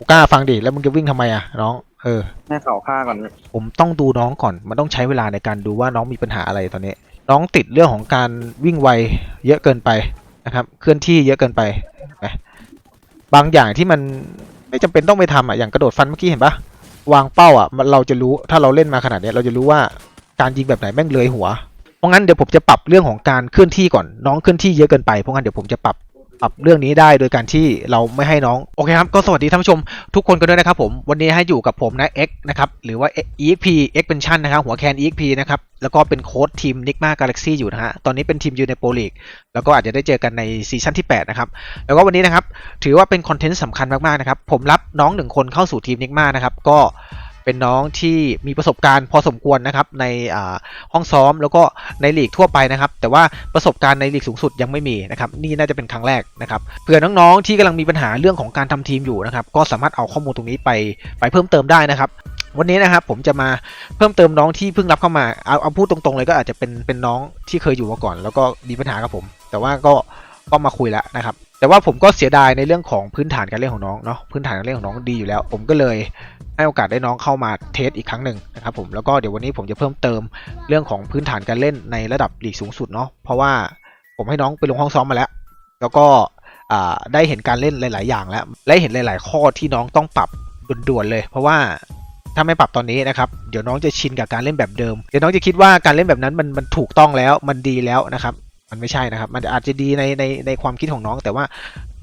กูกล้าฟังดิแล้วมึงจะวิ่งทำไมอะน้อง เออ ให้เขาฆ่าก่อนผมต้องดูน้องก่อน มันต้องใช้เวลาในการดูว่าน้องมีปัญหาอะไรตอนนี้ น้องติดเรื่องของการวิ่งไวเยอะเกินไปนะครับ เคลื่อนที่เยอะเกินไปนะบางอย่างที่มันไม่จำเป็นต้องไปทำอะ อย่างกระโดดฟันเมื่อกี้เห็นปะวางเป้าอะมันเราจะรู้ ถ้าเราเล่นมาขนาดเนี้ยเราจะรู้ว่าการยิงแบบไหนแม่งเลยหัว เพราะงั้นเดี๋ยวผมจะปรับเรื่องของการเคลื่อนที่ก่อน น้องเคลื่อนที่เยอะเกินไป เพราะงั้นเดี๋ยวผมจะปรับ ปรับเรื่องนี้ได้โดยการที่เราไม่ให้น้อง โอเคครับ ก็สวัสดีท่านผู้ชมทุกคนกันด้วยนะครับผมวันนี้ให้อยู่กับผมนะ X นะครับ หรือว่า EXP Expansion นะครับหัวแคน EXP นะครับ แล้วก็เป็นโค้ดทีม Nigma Galaxy อยู่นะฮะ ตอนนี้เป็นทีมอยู่ในโปรลีกแล้วก็อาจจะได้เจอกันในซีซั่นที่ 8 นะครับ แล้วก็วันนี้นะครับ ถือว่าเป็นคอนเทนต์สำคัญมากๆนะครับผมรับน้องหนึ่งคนเข้าสู่ทีม Nigma นะครับก็ เป็นน้องที่มีประสบการณ์พอสมควรนะครับในห้องซ้อมแล้วก็ในลีกทั่วไปนะครับ แต่ว่าประสบการณ์ในลีกสูงสุดยังไม่มีนะครับนี่น่าจะเป็นครั้งแรกนะครับเผื่อน้องๆที่กำลังมีปัญหาเรื่องของการทำทีมอยู่นะครับก็สามารถเอาข้อมูลตรงนี้ไปไปเพิ่มเติมได้นะครับวันนี้นะครับผมจะมาเพิ่มเติมน้องที่เพิ่งรับเข้ามาเอาเอาพูดตรงๆเลยก็อาจจะเป็นเป็นน้องที่เคยอยู่มาก่อน แล้วก็มีปัญหากับผม แต่ว่าก็ก็มาคุยแล้วนะครับ แต่ว่าผมก็เสียดายในเรื่องของพื้นฐานการเล่นของน้องเนาะพื้นฐานการเล่นของน้องดีอยู่แล้ว ผมก็เลยให้โอกาสได้น้องเข้ามาเทสอีกครั้งหนึ่งนะครับผมแล้วก็เดี๋ยววันนี้ผมจะเพิ่มเติมเรื่องของพื้นฐานการเล่นในระดับลีกสูงสุดเนาะเพราะว่าผมให้น้องไปลงห้องซ้อมมาแล้ว แล้วก็ได้เห็นการเล่นหลาย ๆ อย่างแล้วและเห็นหลาย ๆ ข้อที่น้องต้องปรับด่วนๆเลย เพราะว่าถ้าไม่ปรับตอนนี้นะครับ เดี๋ยวน้องจะชินกับการเล่นแบบเดิม เดี๋ยวน้องจะคิดว่าการเล่นแบบนั้นมันมันถูกต้องแล้ว มันดีแล้วนะครับ มันไม่ใช่นะครับ มันอาจจะดีในในในความคิดของน้องแต่ว่า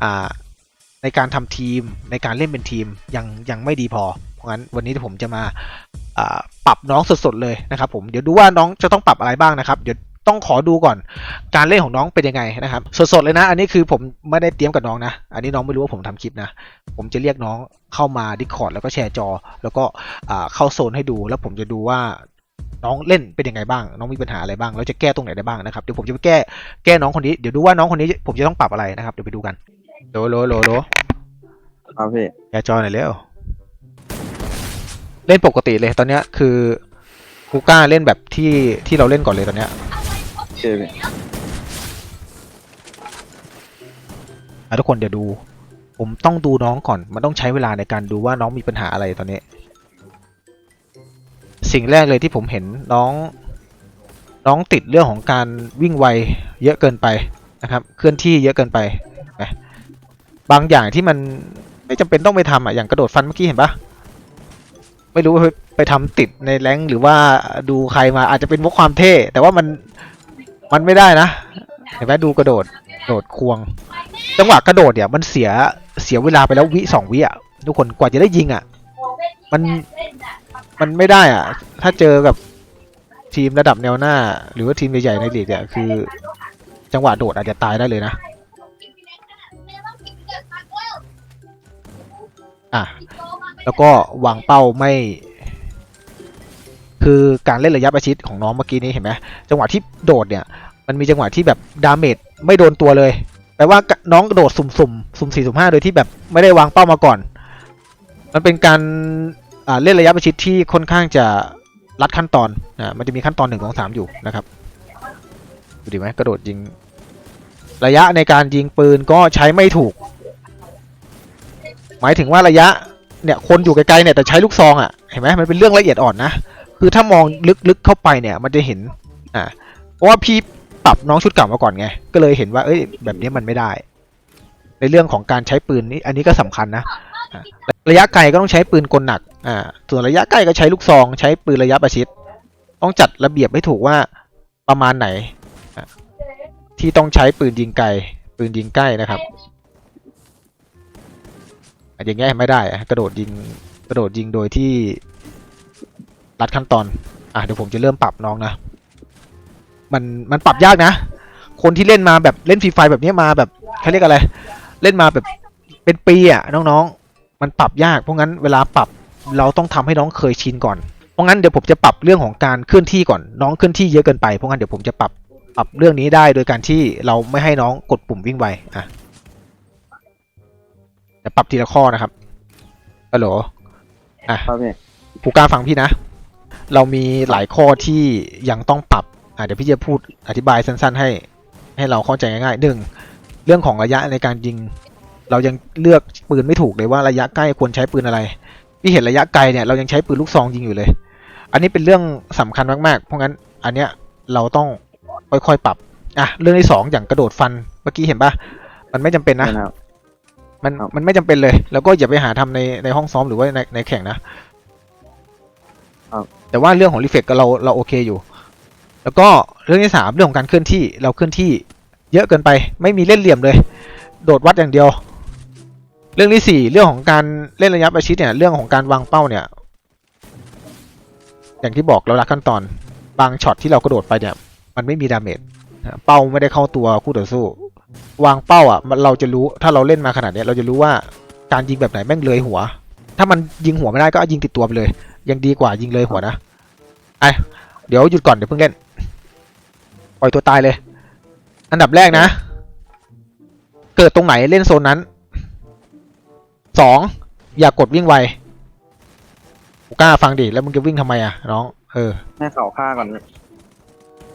อ่าในการทำทีมในการเล่นเป็นทีมยังยังไม่ดีพอ เพราะงั้นวันนี้ผมจะมาปรับน้องสดๆเลยนะครับ ผมเดี๋ยวดูว่าน้องจะต้องปรับอะไรบ้างนะครับเดี๋ยวต้องขอดูก่อนการเล่นของน้องเป็นยังไงนะครับ สดๆเลยนะ อันนี้คือผมไม่ได้เตรียมกับน้องนะ อันนี้น้องไม่รู้ว่าผมทำคลิปนะ ผมจะเรียกน้องเข้ามา Discord แล้วก็แชร์จอ แล้วก็เข้าโซนให้ดู แล้วผมจะดูว่า น้องเล่นเป็นยังไงบ้าง น้องมีปัญหาอะไรบ้างแล้วจะแก้ตรงไหนได้บ้างนะครับเดี๋ยวผมจะไปแก้แก้น้องคนนี้เดี๋ยวดูว่าน้องคนนี้ผมจะต้องปรับอะไรนะครับเดี๋ยวไปดูกันโลโลโลโลครับพี่แกจอหน่อยเร็วเล่นปกติเลยตอนเนี้ยคือกูกล้าเล่นแบบที่ที่เราเล่นก่อนเลยตอนเนี้ยโอเคพี่อะทุกคนเดี๋ยวดู ผมต้องดูน้องก่อน มันต้องใช้เวลาในการดูว่าน้องมีปัญหาอะไรตอนนี้ สิ่งแรกเลยที่ผมเห็นน้องน้องติดเรื่องของการวิ่งไวเยอะเกินไปนะครับ เคลื่อนที่เยอะเกินไปนะบางอย่างที่มันไม่จำเป็นต้องไปทำอะอย่างกระโดดฟันเมื่อกี้เห็นปะไม่รู้ไปไปทำติดในแรงหรือว่าดูใครมาอาจจะเป็นพราะความเท่ แต่ว่ามันมันไม่ได้นะเห็นไหมดูกระโดดโดดควง จังหวะกระโดดเนี่ยมันเสียเสียเวลาไปแล้ววิสองวิอะทุกคนกว่าจะได้ยิงอะ มัน มันไม่ได้อะ ถ้าเจอกับทีมระดับแนวหน้า หรือว่าทีมใหญ่ๆในลีกเนี่ยคือ จังหวะโดดอาจจะตายได้เลยนะ อะ แล้วก็วางเป้าไม่ คือการเล่นระยะประชิดของน้องเมื่อกี้นี้เห็นไหมจังหวะที่โดดเนี่ย มันมีจังหวะที่แบบดาเมจไม่โดนตัวเลยแปลว่าน้องโดดสุ่มสุ่มสุ่มสี่สุ่มห้าโดยที่แบบไม่ได้วางเป้ามาก่อน มันเป็นการ เล่นระยะประชิดที่ค่อนข้างจะรัดขั้นตอนอ่ามันจะมีขั้นตอนหนึ่งของสามอยู่นะครับดูดีไหมกระโดดยิง ระยะในการยิงปืนก็ใช้ไม่ถูก หมายถึงว่าระยะเนี่ยคนอยู่ไกลๆเนี่ยแต่ใช้ลูกซองอะเห็นไหมมันเป็นเรื่องละเอียดอ่อนนะคือถ้ามองลึกๆเข้าไปเนี่ยมันจะเห็นอ่าเพราะว่าพี่ปรับน้องชุดเก่ามาก่อนไง ก็เลยเห็นว่าเอ้ยแบบนี้มันไม่ได้ ในเรื่องของการใช้ปืนนี่อันนี้ก็สำคัญนะ ระยะไกลก็ต้องใช้ปืนกลหนัก อ่า ส่วนระยะใกล้ก็ใช้ลูกซอง ใช้ปืนระยะประชิด ต้องจัดระเบียบให้ถูกว่าประมาณไหน ที่ต้องใช้ปืนยิงไกล ปืนยิงใกล้นะครับ อย่างเงี้ยไม่ได้ กระโดดยิง กระโดดยิงโดยที่รัดขั้นตอน อะเดี๋ยวผมจะเริ่มปรับน้องนะ มัน มันปรับยากนะ คนที่เล่นมาแบบเล่นฟรีไฟแบบนี้มาแบบเขาเรียกอะไร เล่นมาแบบเป็นปีอะน้องๆ มันปรับยากเพราะงั้นเวลาปรับเราต้องทำให้น้องเคยชินก่อน เพราะงั้นเดี๋ยวผมจะปรับเรื่องของการเคลื่อนที่ก่อน น้องเคลื่อนที่เยอะเกินไป เพราะงั้นเดี๋ยวผมจะปรับปรับเรื่องนี้ได้โดยการที่เราไม่ให้น้องกดปุ่มวิ่งไวอะจะปรับทีละข้อนะครับฮัลโหลครับพี่กูกล้าฟังพี่นะ เรามีหลายข้อที่ยังต้องปรับอะเดี๋ยวพี่จะพูดอธิบายสั้น ๆ ให้ ให้เราเข้าใจง่ายๆหนึ่งเรื่องของระยะในการยิง เรายังเลือกปืนไม่ถูกเลยว่าระยะใกล้ควรใช้ปืนอะไรพี่เห็นระยะไกลเนี่ยเรายังใช้ปืนลูกซองยิงอยู่เลย อันนี้เป็นเรื่องสำคัญมากๆ เพราะงั้นอันเนี้ยเราต้องค่อยๆปรับอะเรื่องที่สองอย่างกระโดดฟันเมื่อกี้เห็นปะมันไม่จำเป็นนะนะครับมันครับมันไม่จำเป็นเลย แล้วก็อย่าไปหาทำในในห้องซ้อมหรือว่าในในแข่งนะครับแต่ว่าเรื่องของรีเฟกก็เราเราโอเคอยู่ แล้วก็เรื่องที่สามเรื่องของการเคลื่อนที่เราเคลื่อนที่ เยอะเกินไป ไม่มีเล่นเหลี่ยมเลย โดดวัดอย่างเดียว เรื่องที่สี่เรื่องของการเล่นระยะประชิดเนี่ยเรื่องของการวางเป้าเนี่ย อย่างที่บอกเราละขั้นตอนบางช็อตที่เรากระโดดไปเนี่ย มันไม่มีดาเมจเป้าไม่ได้เข้าตัวคู่ต่อสู้ วางเป้าอะเราจะรู้ถ้าเราเล่นมาขนาดเนี้ยเราจะรู้ว่าการยิงแบบไหนแม่งเลยหัว ถ้ามันยิงหัวไม่ได้ก็ยิงติดตัวไปเลย ยังดีกว่ายิงเลยหัวนะไอเดี๋ยวหยุดก่อนเดี๋ยวเพิ่งเล่นปล่อยตัวตายเลย อันดับแรกนะ เกิดตรงไหนเล่นโซนนั้น สองอย่ากดวิ่งไวกูกล้าฟังดิแล้วมึงจะวิ่งทำไมอะน้อง เออ ให้เขาฆ่าก่อนพี่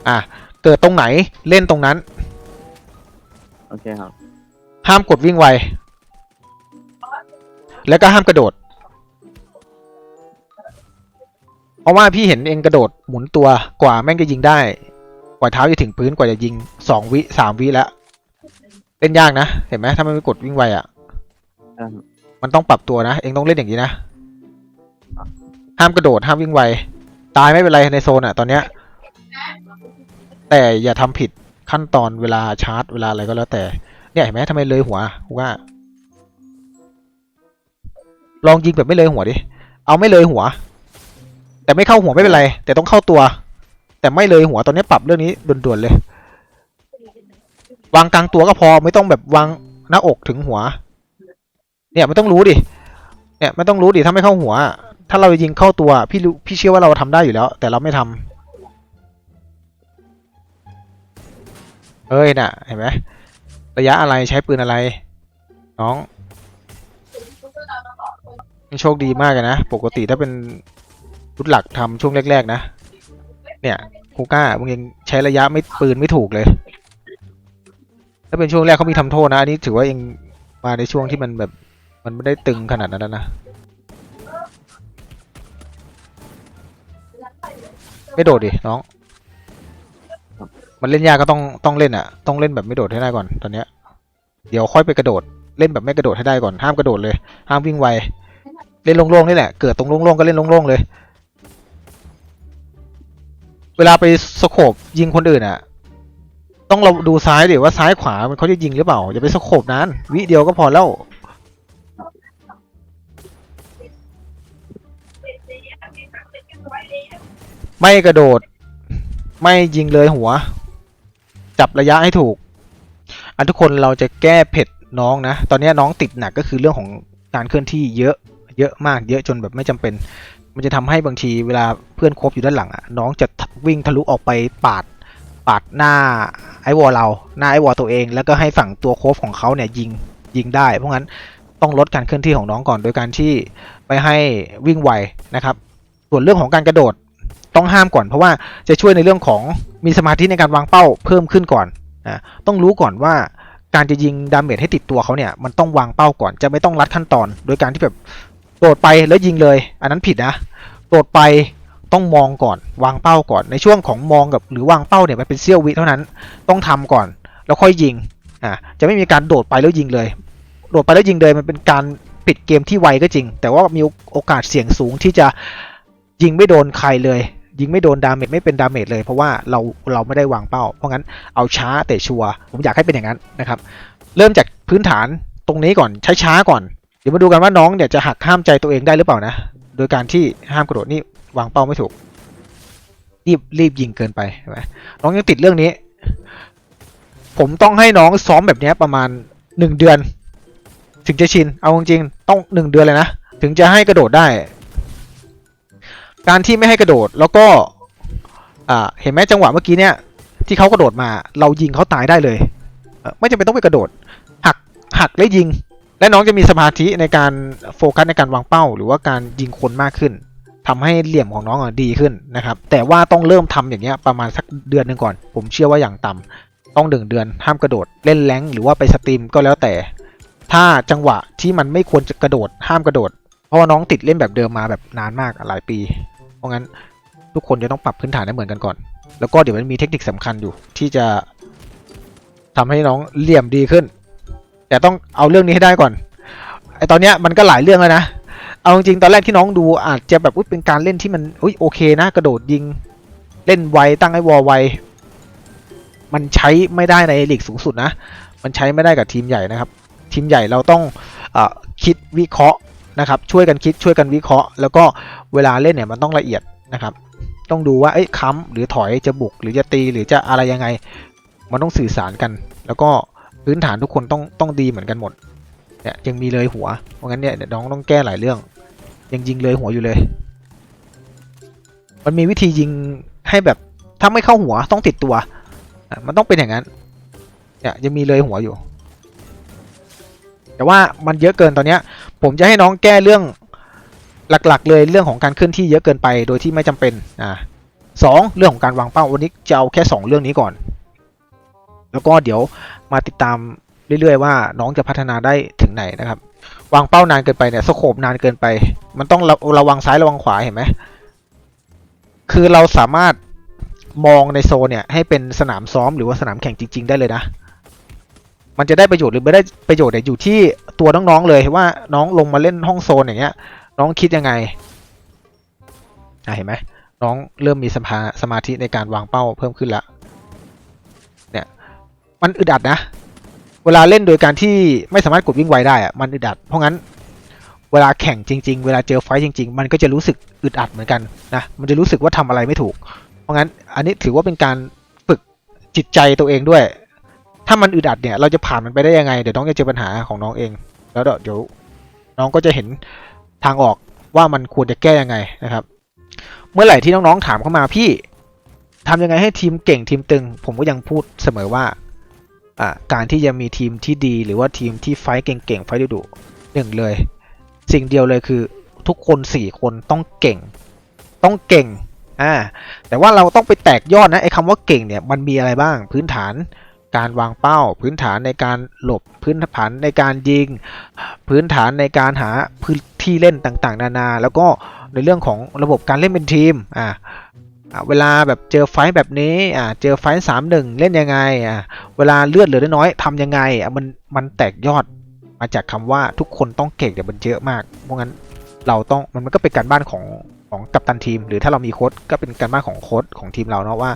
อะ เกิดตรงไหนเล่นตรงนั้น โอเคครับ ห้ามกดวิ่งไว แล้วก็ห้ามกระโดด เพราะว่าพี่เห็นเองกระโดดหมุนตัวกว่าแม่งจะยิงได้ กว่าเท้าจะถึงพื้นกว่าจะยิงสองวิสามวิแล้วเล่นยากนะ เห็นไหมถ้าไม่กดวิ่งไวอะ อ่า มันต้องปรับตัวนะ เองต้องเล่นอย่างนี้นะ ห้ามกระโดดห้ามวิ่งไว ตายไม่เป็นไรในโซนอะตอนเนี้ย แต่อย่าทำผิดขั้นตอนเวลาชาร์จเวลาอะไรก็แล้วแต่ เนี่ยเห็นไหมทำไมเลยหัวกูว่า ลองยิงแบบไม่เลยหัวดิ เอาไม่เลยหัว แต่ไม่เข้าหัวไม่เป็นไร แต่ต้องเข้าตัว แต่ไม่เลยหัวตอนนี้ปรับเรื่องนี้ด่วนๆเลย วางกลางตัวก็พอไม่ต้องแบบวางหน้าอกถึงหัว เนี่ยไม่ต้องรู้ดิเนี่ยไม่ต้องรู้ดิถ้าไม่เข้าหัว ถ้าเรายิงเข้าตัวพี่รู้พี่เชื่อว่าเราทำได้อยู่แล้ว แต่เราไม่ทำเฮ้ยน่ะเห็นไหมระยะอะไรใช้ปืนอะไร น้องนี่โชคดีมากเลยนะ ปกติถ้าเป็นรุดหลักทำช่วงแรกๆนะ เนี่ยคูก้ามึงยังใช้ระยะไม่ปืนไม่ถูกเลย ถ้าเป็นช่วงแรกเขามีทำโทษนะ อันนี้ถือว่ายังมาในช่วงที่มันแบบ มันไม่ได้ตึงขนาดนั้นนะไม่โดดดิน้อง มันเล่นยากก็ต้องต้องเล่นอะ ต้องเล่นแบบไม่โดดให้ได้ก่อนตอนเนี้ย เดี๋ยวค่อยไปกระโดด เล่นแบบไม่กระโดดให้ได้ก่อน ห้ามกระโดดเลย ห้ามวิ่งไว เล่นโล่งๆนี่แหละ เกิดตรงโล่งๆก็เล่นโล่งๆเลย เวลาไปสโคบยิงคนอื่นอะ ต้องเราดูซ้ายดิว่าซ้ายขวามันเขาจะยิงหรือเปล่า อย่าไปสโคบนานวิเดียวก็พอแล้ว ไม่กระโดด ไม่ยิงเลยหัว จับระยะให้ถูก อันทุกคนเราจะแก้เผ็ดน้องนะ ตอนนี้น้องติดหนักก็คือเรื่องของการเคลื่อนที่เยอะเยอะมากเยอะจนแบบไม่จำเป็น มันจะทำให้บางทีเวลาเพื่อนคบอยู่ด้านหลังอะน้องจะวิ่งทะลุออกไปปาดปาดหน้าไอวอลเราหน้าไอวอลตัวเอง แล้วก็ให้ฝั่งตัวโคฟของเขาเนี่ยยิงยิงได้ เพราะงั้นต้องลดการเคลื่อนที่ของน้องก่อนโดยการที่ไปให้วิ่งไวนะครับ ส่วนเรื่องของการกระโดด ต้องห้ามก่อน เพราะว่าจะช่วยในเรื่องของมีสมาธิในการวางเป้าเพิ่มขึ้นก่อนนะต้องรู้ก่อนว่าการจะยิงดาเมจให้ติดตัวเขาเนี่ยมันต้องวางเป้าก่อนจะไม่ต้องรัดขั้นตอน โดยการที่แบบโดดไปแล้วยิงเลย อันนั้นผิดนะโดดไปต้องมองก่อน วางเป้าก่อน ในช่วงของมองกับหรือวางเป้าเนี่ยมันเป็นเสี้ยววิเท่านั้น ต้องทำก่อน แล้วค่อยยิงอ่าจะไม่มีการโดดไปแล้วยิงเลย โดดไปแล้วยิงเลยมันเป็นการปิดเกมที่ไวก็จริง แต่ว่ามีโอกาสเสี่ยงสูงที่จะยิงไม่โดนใครเลย ยิงไม่โดนดาเมจไม่เป็นดาเมจเลย เพราะว่าเราเราไม่ได้วางเป้า เพราะงั้นเอาช้าแต่ชัวร์ผมอยากให้เป็นอย่างนั้นนะครับ เริ่มจากพื้นฐานตรงนี้ก่อนใช้ช้าก่อน เดี๋ยวมาดูกันว่าน้องเนี่ยจะหักห้ามใจตัวเองได้หรือเปล่านะ โดยการที่ห้ามกระโดดนี่วางเป้าไม่ถูก รีบรีบยิงเกินไปใช่ไหมน้องยังติดเรื่องนี้ ผมต้องให้น้องซ้อมแบบนี้ประมาณหนึ่งเดือน ถึงจะชิน เอาจริงๆต้องหนึ่งเดือนเลยนะ ถึงจะให้กระโดดได้ การที่ไม่ให้กระโดดแล้วก็อ่าเห็นไหมจังหวะเมื่อกี้เนี่ยที่เขากระโดดมา เรายิงเขาตายได้เลย ไม่จำเป็นต้องไปกระโดด หักหักแล้วยิง และน้องจะมีสมาธิในการโฟกัสในการวางเป้า หรือว่าการยิงคนมากขึ้นทำให้เหลี่ยมของน้องอดีขึ้นนะครับ แต่ว่าต้องเริ่มทำอย่างเงี้ยประมาณสักเดือนหนึ่งก่อน ผมเชื่อว่าอย่างต่ำต้องหนึ่งเดือน ห้ามกระโดดเล่นแรงหรือว่าไปสตรีมก็แล้วแต่ ถ้าจังหวะที่มันไม่ควรจะกระโดด ห้ามกระโดด เพราะว่าน้องติดเล่นแบบเดิมมาแบบนานมากหลายปี เพราะงั้นทุกคนจะต้องปรับพื้นฐานให้เหมือนกันก่อน แล้วก็เดี๋ยวมันมีเทคนิคสำคัญอยู่ที่จะทำให้น้องเหลี่ยมดีขึ้น แต่ต้องเอาเรื่องนี้ให้ได้ก่อนไอตอนเนี้ยมันก็หลายเรื่องแล้วนะเอาจริงๆตอนแรกที่น้องดูอาจจะแบบอุ๊ยเป็นการเล่นที่มันอุ๊ยโอเคนะกระโดดยิงเล่นไวตั้งไอ้วอลไวมันใช้ไม่ได้ในลีกสูงสุดนะ มันใช้ไม่ได้กับทีมใหญ่นะครับ ทีมใหญ่เราต้องอคิดวิเคราะห์ นะครับช่วยกันคิดช่วยกันวิเคราะห์ แล้วก็เวลาเล่นเนี่ยมันต้องละเอียดนะครับต้องดูว่าเอ้ยค้ำหรือถอยจะบุกหรือจะตีหรือจะอะไรยังไง มันต้องสื่อสารกัน แล้วก็พื้นฐานทุกคนต้องต้องดีเหมือนกันหมดเนี่ยยังมีเลยหัวเพราะงั้นเนี่ยเดี๋ยวน้องต้องแก้หลายเรื่อง ยังยิงเลยหัวอยู่เลย มันมีวิธียิงให้แบบถ้าไม่เข้าหัวต้องติดตัวมันต้องเป็นอย่างนั้นเนี่ยยังมีเลยหัวอยู่ แต่ว่ามันเยอะเกินตอนเนี้ย ผมจะให้น้องแก้เรื่องหลักๆ เลยเรื่องของการเคลื่อนที่เยอะเกินไปโดยที่ไม่จำเป็นอ่าสองเรื่องของการวางเป้าวันนี้จะเอาแค่สองเรื่องนี้ก่อน แล้วก็เดี๋ยวมาติดตามเรื่อยๆ ว่าน้องจะพัฒนาได้ถึงไหนนะครับ วางเป้านานเกินไปเนี่ยสโคบนานเกินไป มันต้องระระวังซ้ายระวังขวาเห็นไหมคือเราสามารถมองในโซนเนี่ยให้เป็นสนามซ้อมหรือว่าสนามแข่งจริง ๆ ได้เลยนะ มันจะได้ประโยชน์หรือไม่ได้ประโยชน์เนี่ยอยู่ที่ตัวน้องๆเลยว่าน้องลงมาเล่นห้องโซนอย่างเงี้ย น้องคิดยังไงอะเห็นไหมน้องเริ่มมีสมาสมาธิในการวางเป้าเพิ่มขึ้นแล้วเนี่ยมันอึดอัดนะ เวลาเล่นโดยการที่ไม่สามารถกดวิ่งไวได้อะมันอึดอัด เพราะงั้นเวลาแข่งจริง ๆ เวลาเจอไฟจริง ๆ มันก็จะรู้สึกอึดอัดเหมือนกันนะมันจะรู้สึกว่าทำอะไรไม่ถูก เพราะงั้นอันนี้ถือว่าเป็นการฝึกจิตใจตัวเองด้วย ถ้ามันอึดอัดเนี่ยเราจะผ่านมันไปได้ยังไง เดี๋ยวน้องจะเจอปัญหาของน้องเอง แล้วเดี๋ยวน้องก็จะเห็นทางออกว่ามันควรจะแก้ยังไงนะครับ เมื่อไหร่ที่น้องๆถามเข้ามาพี่ทำยังไงให้ทีมเก่งทีมตึง ผมก็ยังพูดเสมอว่าการที่จะมีทีมที่ดีหรือว่าทีมที่ไฟเก่งๆไฟท์ดุๆหนึ่งเลย สิ่งเดียวเลยคือทุกคนสี่คนต้องเก่ง ต้องเก่งอ่าแต่ว่าเราต้องไปแตกยอดนะไอ้คำว่าเก่งเนี่ยมันมีอะไรบ้างพื้นฐาน การวางเป้า พื้นฐานในการหลบพื้นฐานในการยิง พื้นฐานในการหาพื้นที่เล่นต่างๆ นานา แล้วก็ในเรื่องของระบบการเล่นเป็นทีมอ่าอะเวลาแบบเจอไฟแบบนี้อ่าเจอไฟสามหนึ่งเล่นยังไงอ่าเวลาเลือดเหลือน้อยทำยังไงอะมันมันแตกยอดมาจากคำว่าทุกคนต้องเก่งเดี๋ยวมันเยอะมาก เพราะงั้นเราต้องมันมันก็เป็นการบ้านของของกัปตันทีม หรือถ้าเรามีโค้ดก็เป็นการบ้านของโค้ดของทีมเราเนาะว่า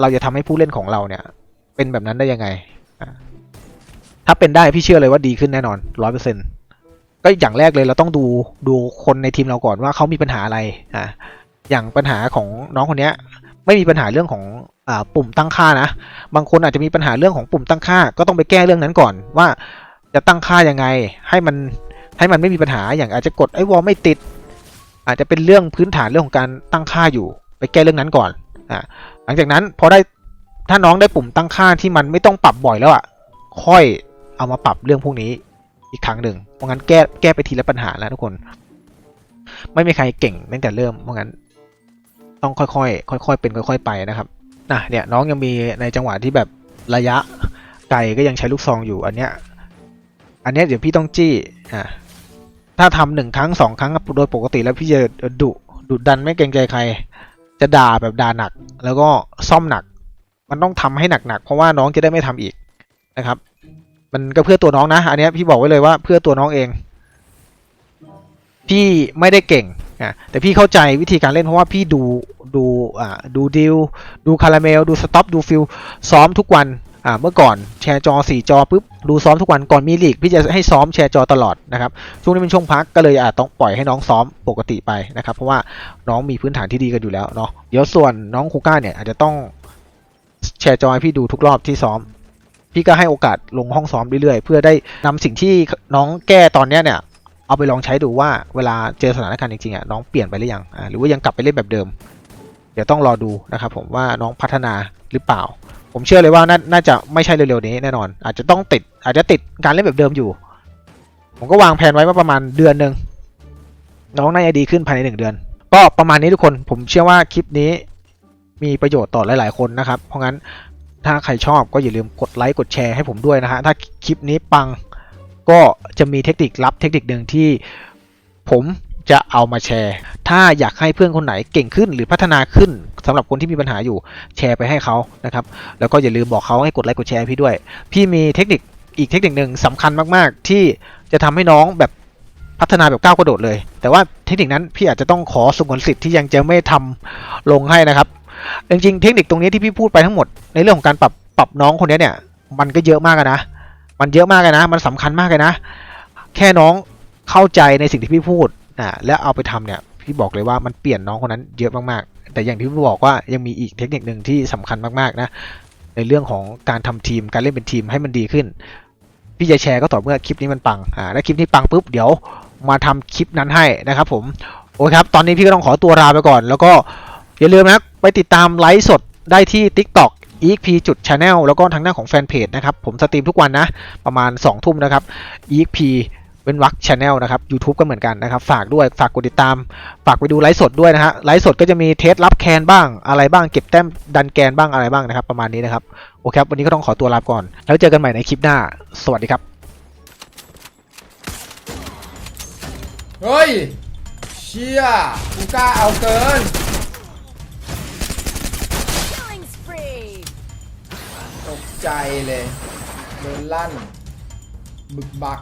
เราจะทำให้ผู้เล่นของเราเนี่ย เป็นแบบนั้นได้ยังไง ถ้าเป็นได้พี่เชื่อเลยว่าดีขึ้นแน่นอนร้อยเปอร์เซ็นก็อย่างแรกเลยเราต้องดูดูคนในทีมเราก่อนว่าเขามีปัญหาอะไรอ่าอย่างปัญหาของน้องคนเนี้ย ไม่มีปัญหาเรื่องของอ่าปุ่มตั้งค่านะบางคนอาจจะมีปัญหาเรื่องของปุ่มตั้งค่า ก็ต้องไปแก้เรื่องนั้นก่อนว่าจะตั้งค่ายังไงให้มันให้มันไม่มีปัญหาอย่างอาจจะกดไอ้วอลไม่ติด อาจจะเป็นเรื่องพื้นฐานเรื่องของการตั้งค่าอยู่ ไปแก้เรื่องนั้นก่อนอ่าหลังจากนั้นพอได้ ถ้าน้องได้ปุ่มตั้งค่าที่มันไม่ต้องปรับบ่อยแล้วอะ ค่อยเอามาปรับเรื่องพวกนี้อีกครั้งหนึ่งเพราะงั้นแก้แก้ไปทีละปัญหาแล้วทุกคน ไม่มีใครเก่งตั้งแต่เริ่มเพราะงั้น ต้องค่อยๆค่อยๆเป็นค่อย ๆ ไปนะครับนะเนี่ยน้องยังมีในจังหวะที่แบบระยะไกลก็ยังใช้ลูกซองอยู่อันเนี้ยอันเนี้ยเดี๋ยวพี่ต้องจี้อะถ้าทำหนึ่งครั้งสองครั้งโดยปกติแล้วพี่จะดุดุดันไม่เกรงใจใคร จะด่าแบบด่าหนัก แล้วก็ซ่อมหนัก มันต้องทำให้หนักๆ เพราะว่าน้องจะได้ไม่ทำอีกนะครับ มันก็เพื่อตัวน้องนะ อันนี้พี่บอกไว้เลยว่าเพื่อตัวน้องเอง พี่ไม่ได้เก่งอะแต่พี่เข้าใจวิธีการเล่นเพราะว่าพี่ดูดูอ่าดูดิวดูคาราเมล ดูสต็อปดูฟิลซ้อมทุกวันอ่าเมื่อก่อนแชร์จอสี่จอปุ๊บดูซ้อมทุกวันก่อนมีลีกพี่จะให้ซ้อมแชร์จอตลอดนะครับช่วงนี้เป็นช่วงพักก็เลยอาจต้องปล่อยให้น้องซ้อมปกติไปนะครับ เพราะว่าน้องมีพื้นฐานที่ดีกันอยู่แล้วเนาะเดี๋ยวส่วนน้องคูก้าเนี่ยอาจจะต้อง แชร์จอให้พี่ดูทุกรอบที่ซ้อม พี่ก็ให้โอกาสลงห้องซ้อมเรื่อยๆ เพื่อได้นำสิ่งที่น้องแก้ตอนเนี้ยเนี่ย เอาไปลองใช้ดูว่าเวลาเจอสถานการณ์จริงๆอะน้องเปลี่ยนไปหรือยังอ่าหรือว่ายังกลับไปเล่นแบบเดิม เดี๋ยวต้องรอดูนะครับผมว่าน้องพัฒนาหรือเปล่า ผมเชื่อเลยว่านาน่าจะไม่ใช่เร็วๆนี้แน่นอน อาจจะต้องติด อาจจะติดการเล่นแบบเดิมอยู่ ผมก็วางแผนไว้ว่าประมาณเดือนหนึ่งน้องน่าจะดีขึ้นภายในหนึ่งเดือน ก็ประมาณนี้ทุกคนผมเชื่อว่าคลิปนี้ มีประโยชน์ต่อหลาย ๆ คนนะครับ เพราะงั้นถ้าใครชอบก็อย่าลืมกดไลค์กดแชร์ให้ผมด้วยนะฮะถ้าคลิปนี้ปังก็จะมีเทคนิคลับเทคนิคหนึ่งที่ผมจะเอามาแชร์ ถ้าอยากให้เพื่อนคนไหนเก่งขึ้นหรือพัฒนาขึ้นสำหรับคนที่มีปัญหาอยู่แชร์ไปให้เขานะครับ แล้วก็อย่าลืมบอกเขาให้กดไลค์กดแชร์พี่ด้วย พี่มีเทคนิคอีกเทคนิคหนึ่งสำคัญมากๆ ที่จะทำให้น้องแบบพัฒนาแบบก้าวกระโดดเลย แต่ว่าเทคนิคนั้นพี่อาจจะต้องขอสงวนสิทธิ์ที่ยังจะไม่ทำลงให้นะครับ จริงๆเทคนิคตรงนี้ที่พี่พูดไปทั้งหมด ในเรื่องของการปรับปรับน้องคนนี้เนี่ย มันก็เยอะมากนะ มันเยอะมากเลยนะ มันสำคัญมากเลยนะ แค่น้องเข้าใจในสิ่งที่พี่พูดนะแล้วเอาไปทำเนี่ย พี่บอกเลยว่ามันเปลี่ยนน้องคนนั้นเยอะมากๆ แต่อย่างที่พี่บอกว่ายังมีอีกเทคนิคหนึ่งที่สำคัญมากๆนะ ในเรื่องของการทำทีม การเล่นเป็นทีมให้มันดีขึ้น พี่จะแชร์ก็ต่อเมื่อคลิปนี้มันปัง อ่าแล้คลิปนี้ปังปุ๊บเดี๋ยวมาทำคลิปนั้นให้นะครับ ผม โอเคครับ ตอนนี้พี่ก็ต้องขอตัวลาไปก่อน แล้วก็ อย่าลืมนะไปติดตามไลฟ์สดได้ที่ TikTok exp จุด channel แล้วก็ทางหน้าของแฟนเพจนะครับ ผมสตรีมทุกวันนะ ประมาณ 2 ทุ่มนะครับ exp เว้นวัก channel นะครับ YouTube ก็เหมือนกันนะครับ ฝากด้วย ฝากกดติดตาม ฝากไปดูไลฟ์สดด้วยนะฮะ ไลฟ์สดก็จะมีเทสรับแคนบ้าง อะไรบ้าง เก็บแต้มดันแกนบ้างอะไรบ้างนะครับ ประมาณนี้นะครับ โอเคครับ วันนี้ก็ต้องขอตัวลาไปก่อน แล้วเจอกันใหม่ในคลิปหน้า สวัสดีครับ เฮ้ย เชี่ยกูกล้าเอาเกิน ใจเลยโดนลั่น บึกบัก